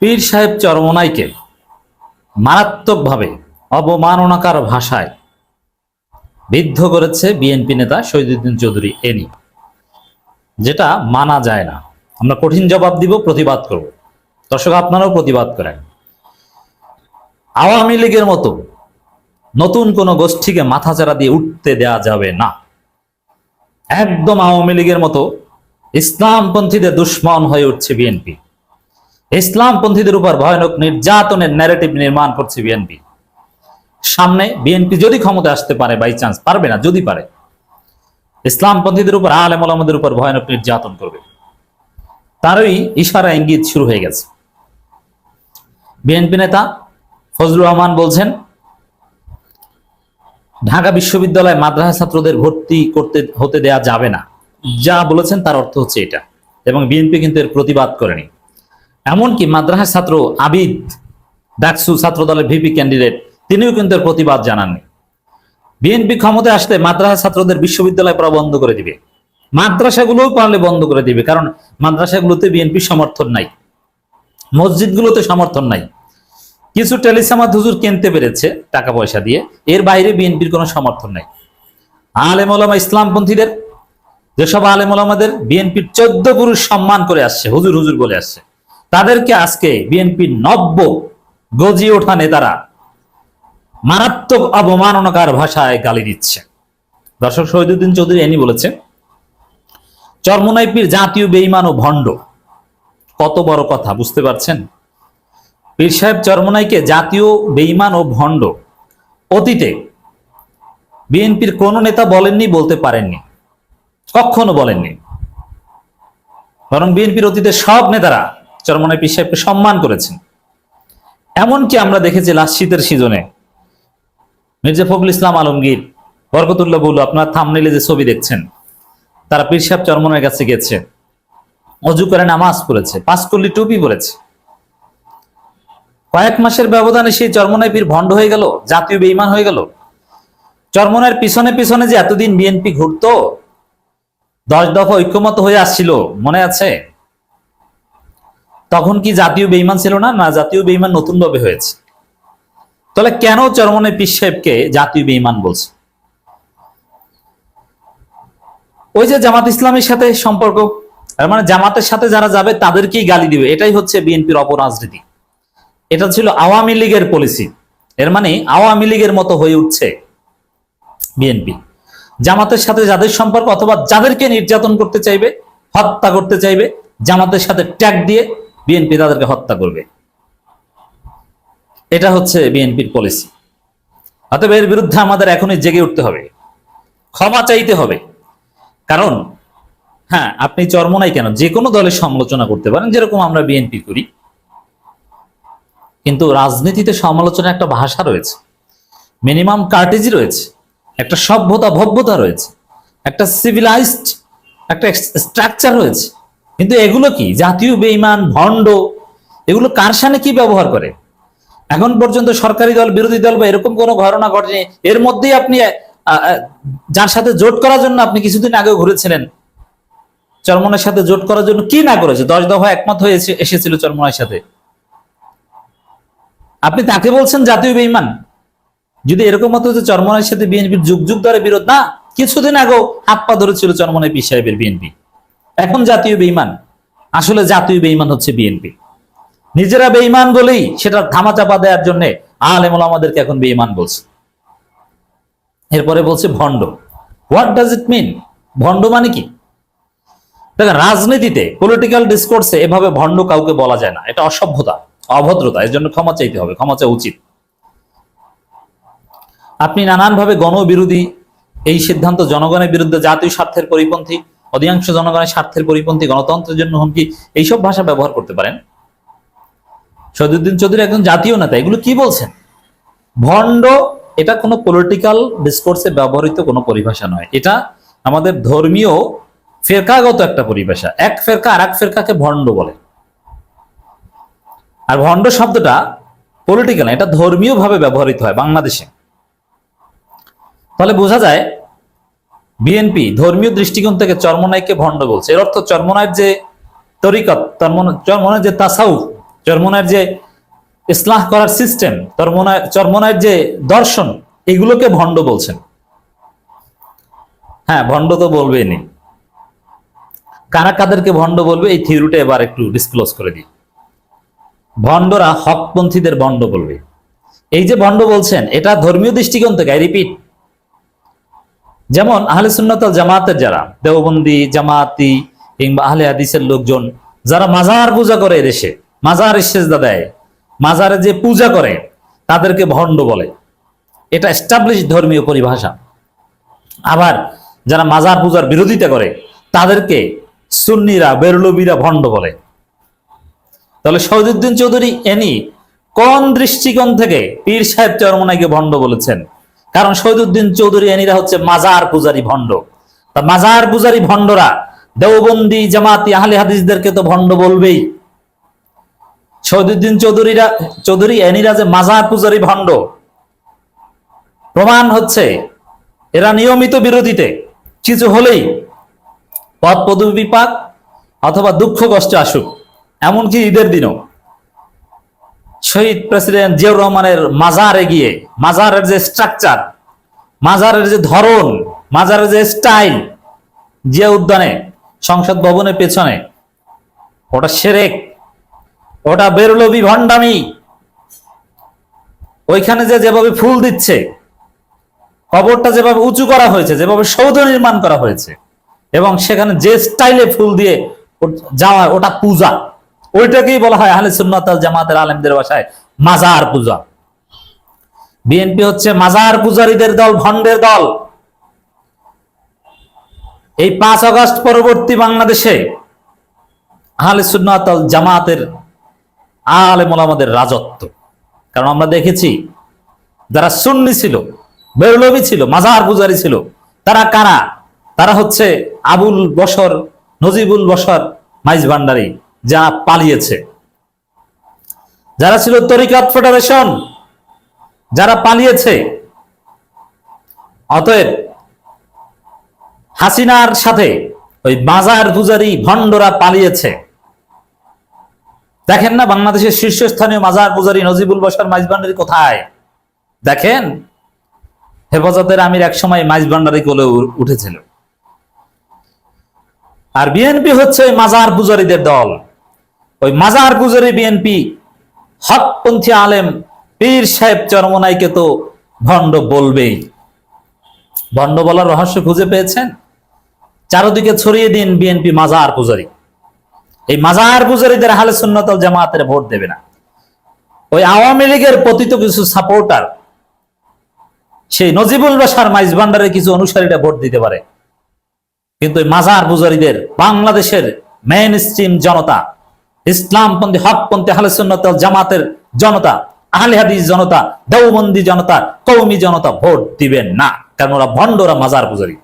পীর সাহেব চরমনাইকে মারাত্মকভাবে অবমাননাকার ভাষায় বিদ্ধ করেছে বিএনপি নেতা শহীদুদ্দিন চৌধুরী এনি। যেটা মানা যায় না। আমরা কঠিন জবাব দিব, প্রতিবাদ করব। দর্শক, আপনারাও প্রতিবাদ করেন। আওয়ামী লীগের মতো নতুন কোন গোষ্ঠীকে মাথাচাড়া দিয়ে উঠতে দেয়া যাবে না। একদম আওয়ামী লীগের মতো ইসলামপন্থীদের দুশ্মন হয়ে উঠছে বিএনপি। ইসলামপন্থীদের উপর ভয়ানক নির্যাতনের ন্যারেটিভ নির্মাণ করছে বিএনপি। সামনে বিএনপি যদি ক্ষমতা আসতে পারে বাই চান্স পারবে না, যদি পারে, ইসলামপন্থীদের উপর, আলেম আলমদের উপর ভয়ানক নির্যাতন করবে। তারই ইশারা, ইঙ্গিত শুরু হয়ে গেছে। বিএনপি নেতা ফজলুর রহমান বলছেন, ঢাকা বিশ্ববিদ্যালয়ে মাদ্রাসা ছাত্রদের ভর্তি করতে, হতে দেয়া যাবে না। যা বলেছেন তার অর্থ হচ্ছে এটা। এবং বিএনপি কিন্তু এর প্রতিবাদ করেনি। এমনকি মাদ্রাসা ছাত্র আবিদ, ডাকসু ছাত্র দলের ভিপি ক্যান্ডিডেট, তিনিও কিন্তু এর প্রতিবাদ জানাননি। বিএনপি ক্ষমতায় আসলে মাদ্রাসা ছাত্রদের বিশ্ববিদ্যালয় পড়া বন্ধ করে দিবে। মাদ্রাসাগুলোও পারলে বন্ধ করে দিবে, কারণ মাদ্রাসাগুলোতে বিএনপি সমর্থন নাই। মসজিদগুলোতে সমর্থন নাই। কিছু টেলিসামাত হুজুর কিনতে পেরেছে টাকা পয়সা দিয়ে, এর বাইরে বিএনপির কোনো সমর্থন নাই। আলেম ওলামা ইসলামপন্থীদের, যেসব আলেম ওলামাদের বিএনপির চোদ্দ পুরুষ সম্মান করে আসছে, হুজুর হুজুর বলে আসছে। তাদেরকে আজকে বিএনপির নব্য গজিয়ে ওঠা নেতারা মারাত্মক অবমাননাকার ভাষায় গালি দিচ্ছে। দর্শক শহীদুদ্দিন চৌধুরী এনি বলেছে, চরমনাইপির জাতীয় বেইমান ও ভণ্ড, কত বড় কথা, বুঝতে পারছেন? পীর সাহেব চরমনাইকে জাতীয় বেইমান ও ভণ্ড, অতীতে বিএনপির কোন নেতা বলেননি, বলতে পারেননি, কখনো বলেননি। বরং বিএনপির অতীতে সব নেতারা চরমনাই পীর সাহেবকে সম্মান করেছেন। এমনকি আমরা দেখেছি লাস্ট শীতের সিজনে মির্জা ফখরুল ইসলাম আলমগীর বরকতুল্লাহ বলু আপনার থামনেলে যে ছবি দেখছেন, তারা পীর সাহেব চরমনের কাছে গেছে, অজু করে নামাজ পড়েছে, পাঁচকল্লি টুপি পড়েছে কয়েক মাসের ব্যবধানে সেই চরমনায় পীর ভণ্ড হয়ে গেল, জাতীয় বেইমান হয়ে গেল। চরমনের পিছনে পিছনে যে এতদিন বিএনপি ঘুরতো, দশ দফা ঐক্যমত হয়ে আসছিল, মনে আছে? তখন কি জাতীয় বেইমান ছিল না? না, জাতীয় বেইমান নতুন ভাবে হয়েছে। তাহলে কেন চরমনের পীর সাহেবকে জাতীয় বেইমান বলছে? ওই যে জামাত ইসলামের সাথে সম্পর্ক মানে জামাতের সাথে যারা যাবে তাদেরকেই গালি দিবে। এটাই হচ্ছে বিএনপির অপরাজনীতি এটা ছিল আওয়ামী লীগের পলিসি এর মানে আওয়ামী লীগের মতো হয়ে উঠছে বিএনপি। জামাতের সাথে যাদের সম্পর্ক অথবা যাদেরকে নির্যাতন করতে চাইবে, হত্যা করতে চাইবে, জামাতের সাথে ট্যাগ দিয়ে বিএনপি তাদেরকে হত্যা করবে। এটা হচ্ছে বিএনপির পলিসি অতএব এর বিরুদ্ধে আমাদের এখনই জেগে উঠতে হবে। ক্ষমা চাইতে হবে। কারণ হ্যাঁ আপনি চরমনাই কেন? যে কোনো দলের সমালোচনা করতে পারেন, যেরকম আমরা বিএনপি করি। কিন্তু রাজনীতিতে সমালোচনা একটা ভাষা রয়েছে। মিনিমাম কার্টেজি রয়েছে। একটা সভ্যতা ভব্যতা রয়েছে। একটা সিভিলাইজড একটা স্ট্রাকচার রয়েছে। কিন্তু এগুলো কি? জাতীয় বেইমান, ভণ্ড, এগুলো কার সামনে কি ব্যবহার করে? এখন পর্যন্ত সরকারি দল, বিরোধী দল বা এরকম কোনো ঘটনা ঘটেনি। এর মধ্যেই আপনি যার সাথে জোট করার জন্য আপনি কিছুদিন আগেও ঘুরেছিলেন। চরমনের সাথে জোট করার জন্য কি না করেছে? দশ দফা একমত হয়ে এসেছিল চরমনের সাথে। আপনি তাকে বলছেন জাতীয় বেইমান। যদি এরকম হতো যে চরমনের সাথে বিএনপির যুগ যুগ ধরে বিরোধ না, কিছুদিন আগেও হাত পা ধরেছিল চরমনের পি সাহেবের বিএনপি। এখন জাতীয় বেইমান, আসলে জাতীয় বেইমান হচ্ছে বিএনপি। নিজেরা বেইমান বলেই সেটা ধামাচাপা দেওয়ার জন্য আলেমুল আমাদেরকে এখন বেইমান বলছে। এরপরে বলছে ভণ্ড। হোয়াট ডাজ ইট মিন ভণ্ড মানে কি? দেখেন, রাজনীতিতে পলিটিক্যাল ডিসকোর্সে এভাবে ভণ্ড কাউকে বলা যায় না। এটা অসভ্যতা, অভদ্রতা, এর জন্য ক্ষমা চাইতে হবে, ক্ষমা চাওয়া উচিত। আপনি নানানভাবে গণবিরোধী, এই সিদ্ধান্ত জনগণের বিরুদ্ধে জাতীয় স্বার্থের পরিপন্থী অধিকাংশ জনগণের স্বার্থের পরিপন্থী গণতন্ত্রের জন্য হুমকি, এইসব ভাষা ব্যবহার করতে পারেন। সৈদুদ্দিন চৌধুরী একজন জাতীয় নেতা, এগুলো কি বলছেন? ভণ্ড, এটা কোনো পলিটিক্যাল ডিসকোর্সে ব্যবহৃত কোনো পরিভাষা নয়। এটা আমাদের ধর্মীয় ফেরকাগত একটা পরিভাষা। এক ফেরকা আর এক ফেরকাকে ভণ্ড বলে। আর ভণ্ড শব্দটা পলিটিক্যাল এটা ধর্মীয় ভাবে ব্যবহৃত হয় বাংলাদেশে। তাহলে বোঝা যায় বিএনপি ধর্মীয় দৃষ্টিকোণ থেকে চর্মনাইকে ভণ্ড বলছে। এর অর্থ চর্মনাইয়ের যে তরিকত চর্মনাইয়ের যে তাসাউফ চরমনার যে ইসলাহ করার সিস্টেম চরমনায় চরমনার যে দর্শন, এগুলোকে ভণ্ড বলছেন। হ্যাঁ ভণ্ড তো বলবেই নি। কারা কাদেরকে ভণ্ড বলবে? এই থিওরিটা এবার একটু ডিসক্লোজ করে দিই। ভণ্ডরা হকপন্থীদের ভণ্ড বলবে। এই যে ভণ্ড বলছেন, এটা ধর্মীয় দৃষ্টিকোণ থেকে রিপিট যেমন আহলে সুন্নাতাল জামাতের যারা, দেওবন্দি, জামাতি কিংবা আহলে হাদিসের লোকজন, যারা মাজার পূজা করে দেশে মাজার সেজদা দেয়, মাজারে যে পূজা করে, তাদেরকে ভণ্ড বলে। এটা এস্টাবলিশ ধর্মীয় পরিভাষা। আবার যারা মাজার পূজার বিরোধিতা করে, তাদেরকে সুন্নিরা, বেরলবিরা ভণ্ড বলে। তাহলে শহীদুদ্দিন চৌধুরী এনি কোন দৃষ্টিকোণ থেকে পীর সাহেব চরমনাইকে ভণ্ড বলেছেন? কারণ শহীদুদ্দিন চৌধুরী এনিরা হচ্ছে মাজার পূজারী ভণ্ড। তা মাজার পূজারী ভণ্ডরা দেওবন্দি জামাতি আহলে হাদিসদেরকে তো ভণ্ড বলবেই। শহীদুদ্দিন চৌধুরীরা, চৌধুরী এনিরা যে মাজার পূজারী ভণ্ড। প্রমাণ হচ্ছে, এরা নিয়মিত বিরোধীতে কিছু হলেই পদ পদবী পাক অথবা দুঃখ কষ্ট আসুক, এমনকি ঈদের দিনও। শহীদ প্রেসিডেন্ট জিয়াউর রহমানের মাজারে গিয়ে, মাজারের যে স্ট্রাকচার মাজারের যে ধরন, মাজারের যে স্টাইল জিয়া উদ্যানে, সংসদ ভবনের পেছনে, ওটা সেরেক, ওটা বেরলবি ভণ্ডামি ওইখানে যে যেভাবে ফুল দিচ্ছে, কবরটা যেভাবে উঁচু করা হয়েছে, যেভাবে সৌধ নির্মাণ করা হয়েছে, এবং সেখানে যে স্টাইলে ফুল দিয়ে যাওয়া, ওটা পূজা। ওইটাকেই বলা হয় আহলে সুন্নাত জামাতের আলেমদের ভাষায় মাজার পূজা। বিএনপি হচ্ছে মাজার পূজারীদের দল, ভণ্ডের দল। এই পাঁচ আগস্ট পরবর্তী বাংলাদেশে আহলে সুন্নাত জামাতের আলেম ওলামাদের রাজত্ব। কারণ আমরা দেখেছি, যারা সুন্নি ছিল, বেরলবি ছিল, মাজার পূজারি ছিল, তারা কারা? তারা হচ্ছে আবুল বসর নজিবুল বসর মাইজ ভান্ডারি। যা পালিয়েছে। যারা ছিল তরিকাত ফেডারেশন, যারা পালিয়েছে, অতএব হাসিনার সাথে ওই মাজার পূজারি ভণ্ডরা পালিয়েছে। দেখেন না বাংলাদেশের শীর্ষস্থানীয় মাজার পূজারি নজিবুল বসর মাইজ ভান্ডারি কোথায়? দেখেন, হেফাজতের আমির একসময় মাইজ ভান্ডারি কোলে উঠেছিল। আর বিএনপি হচ্ছে মাজার পূজারীদের দল। ওই মাজার পূজারী বিএনপি হকপন্থী আলেম, পীর সাহেব চরমনাইকে তো ভণ্ড বলবেই। ভণ্ড বলার রহস্য খুঁজে পেয়েছেন? চারদিকে ছড়িয়ে দিন বিএনপি মাজার পূজারী এই মাজার পূজারীদের হালে সুন্নতল জামাতের ভোট দেবে না। ওই আওয়ামী লীগের পতিত কিছু সাপোর্টার, সেই নজিবুল বাসার মাইজ ভান্ডারের কিছু অনুসারীরা ভোট দিতে পারে। কিন্তু মাজার পূজারীদের বাংলাদেশের মেইন স্ট্রিম জনতা ইসলামপন্থী হকপন্থী আহলে সুন্নাত জামাতের জনতা, আহলে হাদিস জনতা, দেওবন্দি জনতা কৌমি জনতা ভোট দিবেন না। কারণ ওরা ভণ্ড ওরা মাজার পূজারী।